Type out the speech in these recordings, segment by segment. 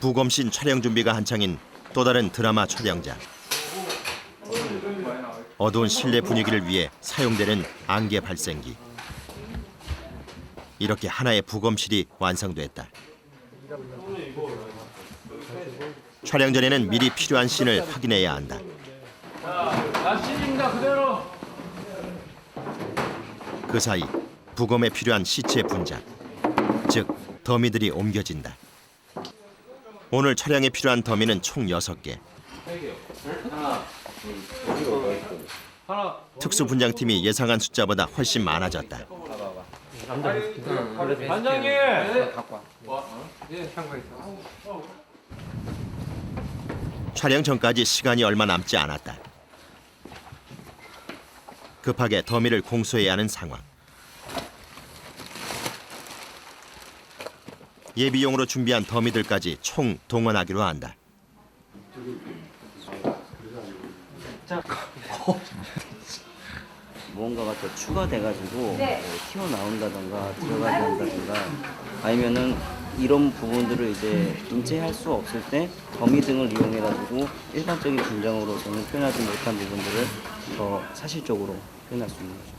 부검신 촬영 준비가 한창인 또 다른 드라마 촬영장. 어두운 실내 분위기를 위해 사용되는 안개 발생기. 이렇게 하나의 부검실이 완성됐다. 촬영 전에는 미리 필요한 씬을 확인해야 한다. 그 사이 부검에 필요한 시체 분장, 즉 더미들이 옮겨진다. 오늘 촬영에 필요한 더미는 총 6개. 하나. 특수 분장팀이 예상한 숫자보다 훨씬 많아졌다. 반장님. 촬영 전까지 시간이 얼마 남지 않았다. 급하게 더미를 공수해야 하는 상황. 예비용으로 준비한 더미들까지 총 동원하기로 한다. 무언가가 더 추가돼가지고 뭐 튀어나온다던가 들어가게 한다던가 아니면은 이런 부분들을 이제 인체할 수 없을 때 더미 등을 이용해가지고 일반적인 분장으로서는 표현하지 못한 부분들을 더 사실적으로 표현할 수 있는 거죠.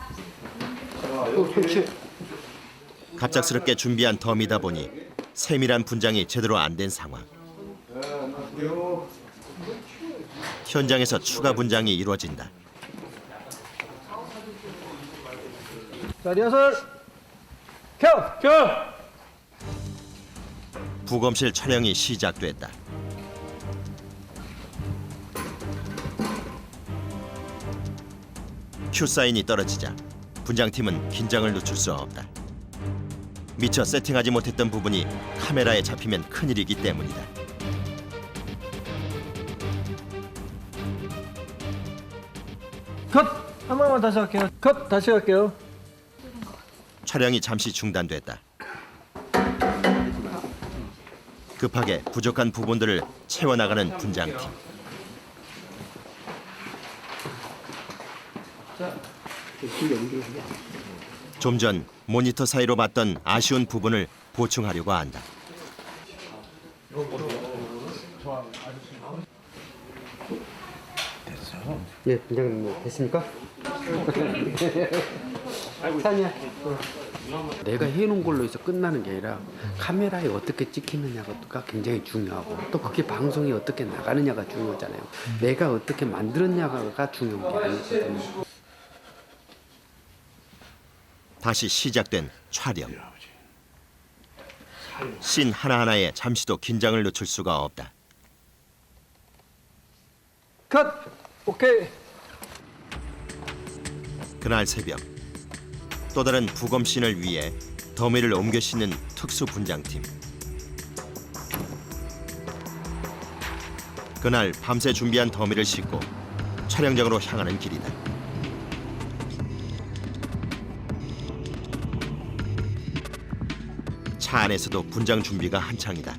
갑작스럽게 준비한 더미다 보니 세밀한 분장이 제대로 안 된 상황. 현장에서 추가 분장이 이루어진다. 자, 리허설. 켜. 켜. 부검실 촬영이 시작됐다. 큐 사인이 떨어지자 분장팀은 긴장을 늦출 수 없다. 미처 세팅하지 못했던 부분이 카메라에 잡히면 큰일이기 때문이다. 컷. 한 번만 다시 할게요. 컷. 다시 할게요. 촬영이 잠시 중단됐다. 급하게 부족한 부분들을 채워나가는 분장팀. 좀 전 모니터 사이로 봤던 아쉬운 부분을 보충하려고 한다. 예, 분장님 됐습니까? 산이야. 내가 해놓은 걸로 해서 끝나는 게 아니라 카메라에 어떻게 찍히느냐가 굉장히 중요하고 또 그게 방송이 어떻게 나가느냐가 중요하잖아요. 내가 어떻게 만들었냐가 중요한 게 아니거든요. 다시 시작된 촬영. 씬 하나하나에 잠시도 긴장을 늦출 수가 없다. 컷. 오케이. 그날 새벽 또 다른 부검 씬을 위해 더미를 옮겨 싣는 특수 분장팀. 그날 밤새 준비한 더미를 싣고 촬영장으로 향하는 길이다. 차 안에서도 분장 준비가 한창이다.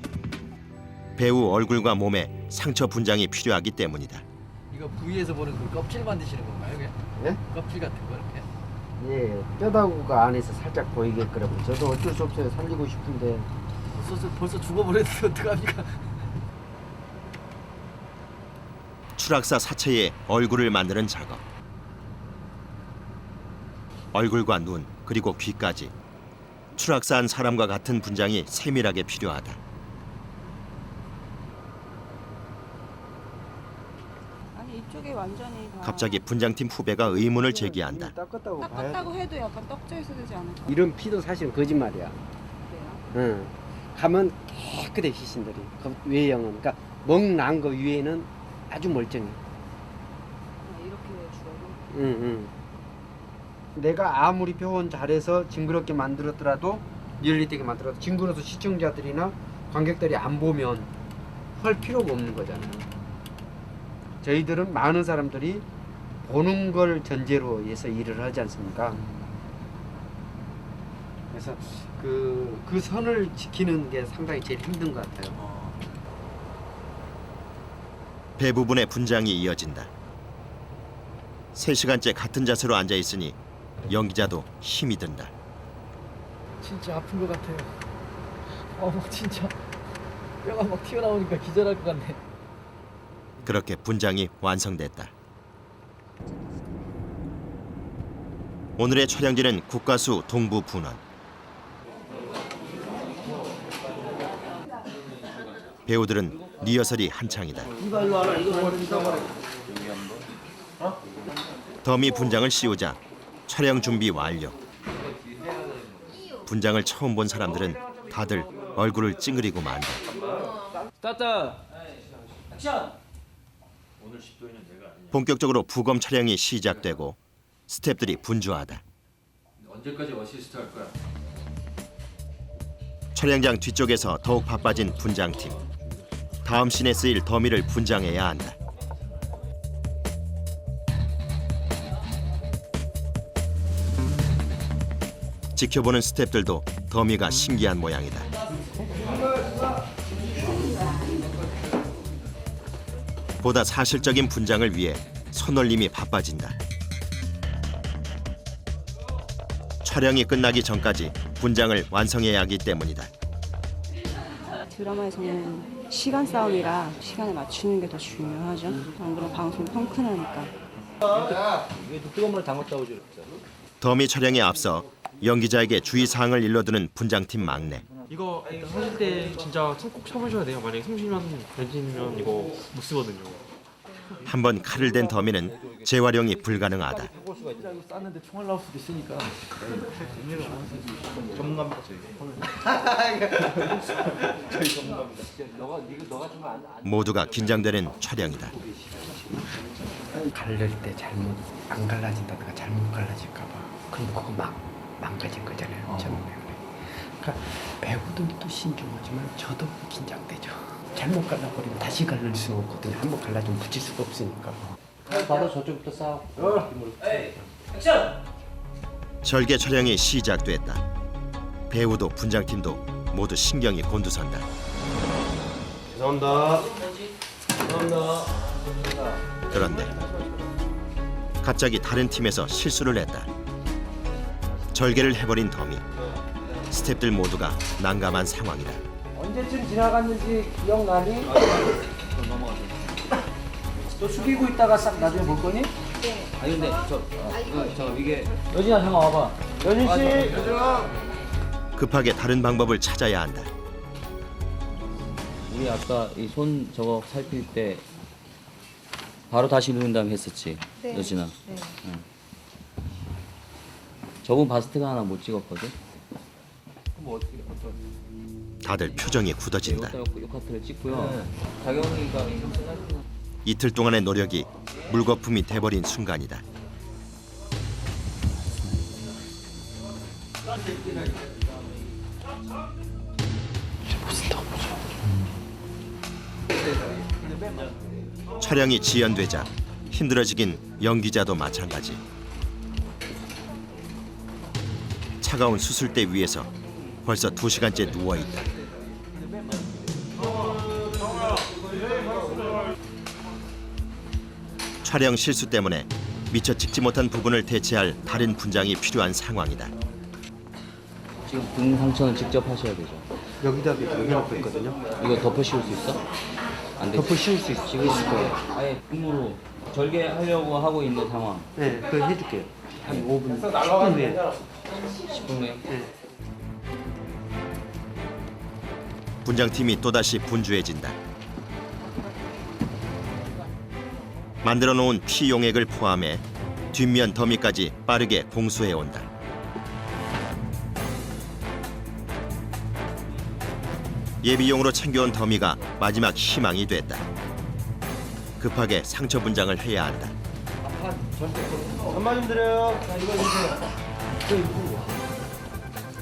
배우 얼굴과 몸에 상처 분장이 필요하기 때문이다. 이거 부위에서 보는 그 껍질 만드시는 건가요? 그게? 예? 껍질 같은 거 이렇게? 예, 뼈다구가 안에서 살짝 보이게끔. 저도 어쩔 수 없어요. 살리고 싶은데. 벌써, 벌써 죽어버렸는데 어떡합니까? 추락사 사체의 얼굴을 만드는 작업. 얼굴과 눈 그리고 귀까지 추락사한 사람과 같은 분장이 세밀하게 필요하다. 아니 이쪽에 완전히 다 갑자기 분장팀 후배가 의문을 제기한다. 닦았다고 봐야 닦았다고 해도 약간 떡져 있어야 되지 않을까? 이런 피도 사실은 거짓말이야. 그래요? 응. 가면 깨끗해 시신들이. 그 외형은. 그러니까 멍난 거 위에는 아주 멀쩡해. 아, 이렇게 죽어도 응, 응. 내가 아무리 표현 잘해서 징그럽게 만들었더라도 리얼리티하게 만들어도 징그러서 시청자들이나 관객들이 안 보면 할 필요가 없는 거잖아요. 저희들은 많은 사람들이 보는 걸 전제로 해서 일을 하지 않습니까? 그래서 그, 그 선을 지키는 게 상당히 제일 힘든 것 같아요. 배 부분의 분장이 이어진다. 세시간째 같은 자세로 앉아 있으니 연기자도 힘이 든다. 진짜 아픈 것 같아요. 어머 진짜 뼈가 막 튀어나오니까 기절할 것 같네. 그렇게 분장이 완성됐다. 오늘의 촬영지는 국가수 동부 분원. 배우들은 리허설이 한창이다. 더미 분장을 씌우자 촬영 준비 완료. 분장을 처음 본 사람들은 다들 얼굴을 찡그리고 만다. 본격적으로 부검 촬영이 시작되고 스탭들이 분주하다. 언제까지 어시스트 할 거야? 촬영장 뒤쪽에서 더욱 바빠진 분장팀. 다음 씬에 쓰일 더미를 분장해야 한다. 지켜보는 스탭들도 더미가 신기한 모양이다. 보다 사실적인 분장을 위해 손놀림이 바빠진다. 촬영이 끝나기 전까지 분장을 완성해야 하기 때문이다. 드라마에서는 시간 싸움이라 시간에 맞추는 게 더 중요하죠. 안 그러면 방송 펑크나니까. 이게 뜨거운 물에 담갔다고 줘. 더미 촬영에 앞서 연기자에게 주의사항을 일러두는 분장팀 막내. 이거 하실 때 진짜 손꼭 참으셔야 돼요. 만약에 성심한 변신이면 이거 못 쓰거든요. 한 번 칼을 댄 더미는 재활용이 불가능하다. 쌌는데 총알 나올 수도 있으니까. 모두가 긴장되는 촬영이다. 갈릴 때 잘못 안 갈라진다든가 잘못 갈라질까 봐. 그럼 그거 막 망가진 거잖아요. 처음에. 그러니까 배우들도 신중하지만 저도 긴장되죠. 잘못 갈라버리면 다시 갈릴 수 없거든요. 한번 갈라지면 붙일 수가 없으니까. 바로 저쪽부터 싸워. 절개 촬영이 시작됐다. 배우도 분장팀도 모두 신경이 곤두선다. 죄송합니다. 죄송합니다. 그런데 갑자기 다른 팀에서 실수를 했다. 절개를 해버린 더미. 스탭들 모두가 난감한 상황이다. 언제쯤 지나갔는지 기억나니? 너 숙이고 있다가 싹 나중에 볼 거니? 아니 근데 저, 어, 저 이게 여진아 잠깐 와봐. 여진 씨. 급하게 다른 방법을 찾아야 한다. 우리 아까 이 손 저거 살필 때 바로 다시 누른 다음에 했었지. 네. 여진아. 네. 저분 바스트가 하나 못 찍었거든. 다들 표정이 굳어진다. 이것도 요 카트를 찍고요. 자경이가 이틀 동안의 노력이 물거품이 돼버린 순간이다. 촬영이 지연되자 힘들어지긴 연기자도 마찬가지. 차가운 수술대 위에서 벌써 두 시간째 누워 있다. 촬영 실수 때문에 미처 찍지 못한 부분을 대체할 다른 분장이 필요한 상황이다. 지금 등 상처는 직접 하셔야 되죠. 여기다 여기 놓고 있거든요. 이거 덮어 씌울 수 있어? 안 돼. 덮어 씌울 수 있, 있을 거예요. 아예 등으로 절개하려고 하고 있는 상황. 네, 그거 해줄게요. 한 5분, 10분 후에. 10분 후에. 분장팀이 또다시 분주해진다. 만들어 놓은 피 용액을 포함해 뒷면 더미까지 빠르게 공수해 온다. 예비용으로 챙겨온 더미가 마지막 희망이 됐다. 급하게 상처 분장을 해야 한다. 한마디 드려요.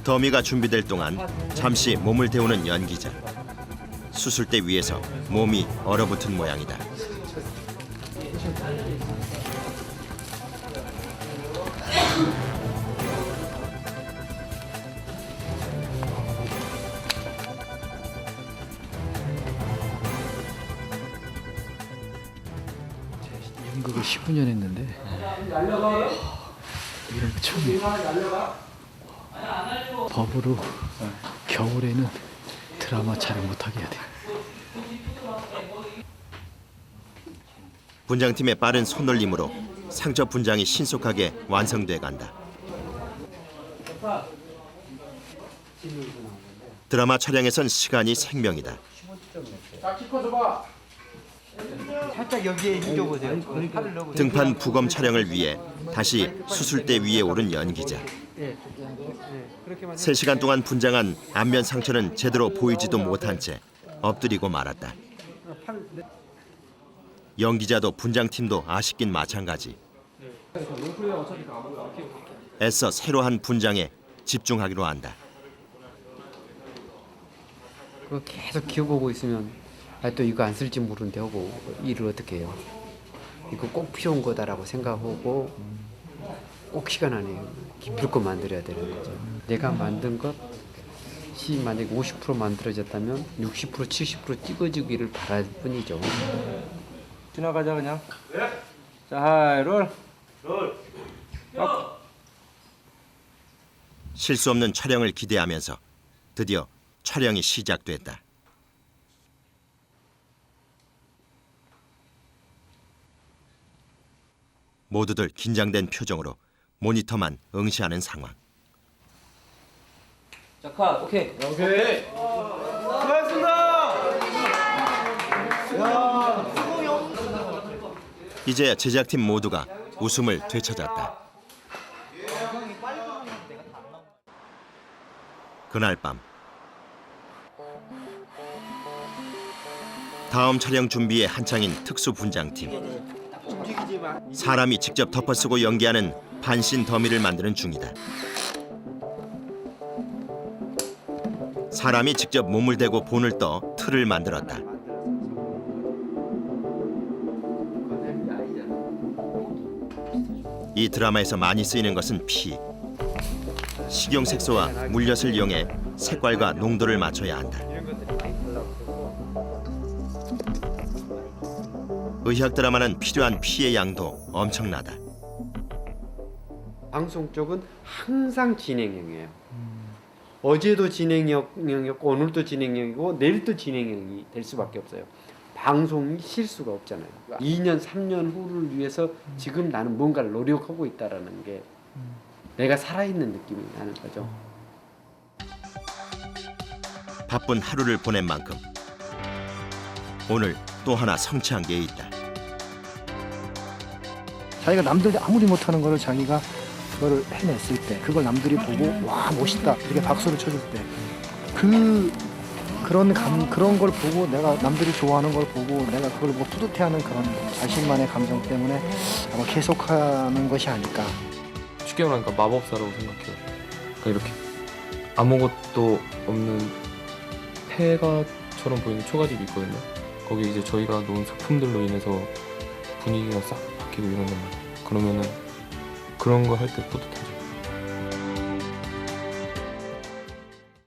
더미가 준비될 동안 잠시 몸을 데우는 연기자. 수술대 위에서 몸이 얼어붙은 모양이다. 15년 했는데 이런 처음 법으로 겨울에는 드라마 촬영 못하게 해야 돼. 분장팀의 빠른 손놀림으로 상처 분장이 신속하게 완성돼 간다. 드라마 촬영에선 시간이 생명이다. 자, 키커 줘봐. 살짝 여기에 힘줘보세요. 팔을 넣어보세요. 등판 부검 촬영을 위해 다시 수술대 위에 오른 연기자. 예, 그렇게만 3시간 동안 분장한 안면 상처는 제대로 보이지도 못한 채 엎드리고 말았다. 팔 연기자도 분장팀도 아쉽긴 마찬가지. 애써 새로 한 분장에 집중하기로 한다. 그거 계속 기어보고 있으면 아, 또 이거 안 쓸지 모르는데 하고 일을 어떻게 해요? 이거 꼭 필요한 거다라고 생각하고 꼭 시간 안에 기쁠 거 만들어야 되는 거죠. 내가 만든 것이 만약에 50% 만들어졌다면 60% 70% 찍어주기를 바랄 뿐이죠. 지나가자 그냥. 자, 하이 롤. 실수 없는 촬영을 기대하면서 드디어 촬영이 시작됐다. 모두들 긴장된 표정으로 모니터만 응시하는 상황. 자, 컷. 오케이. 이제야 제작팀 모두가 웃음을 되찾았다. 그날 밤 다음 촬영 준비에 한창인 특수 분장팀 사람이 직접 덮어쓰고 연기하는 반신 더미를 만드는 중이다. 사람이 직접 몸을 대고 본을 떠 틀을 만들었다. 이 드라마에서 많이 쓰이는 것은 피. 식용 색소와 물엿을 이용해 색깔과 농도를 맞춰야 한다. 의학 드라마는 필요한 피의 양도 엄청나다. 방송 쪽은 항상 진행형이에요. 어제도 진행형이었고 오늘도 진행형이고 내일도 진행형이 될 수밖에 없어요. 방송이 실수가 없잖아요. 2년 3년 후를 위해서 지금 나는 뭔가를 노력하고 있다라는 게 내가 살아있는 느낌이 나는 거죠. 바쁜 하루를 보낸 만큼 오늘 또 하나 성취한 게 있다. 자기가 남들이 아무리 못하는 거를 자기가 그거를 해냈을 때 그걸 남들이 보고 와 멋있다 이렇게 박수를 쳐줄 때 그 그런 감 그런 걸 보고 내가 남들이 좋아하는 걸 보고 내가 그걸 뭐 뿌듯해하는 그런 자신만의 감정 때문에 아마 계속하는 것이 아닐까 쉽게 말하니까 마법사라고 생각해요. 그러니까 이렇게 아무것도 없는 폐가처럼 보이는 초가집이 있거든요. 거기 이제 저희가 놓은 소품들로 인해서 분위기가 싹 바뀌고 거예요. 그러면은 그런 거 할 때 뿌듯해.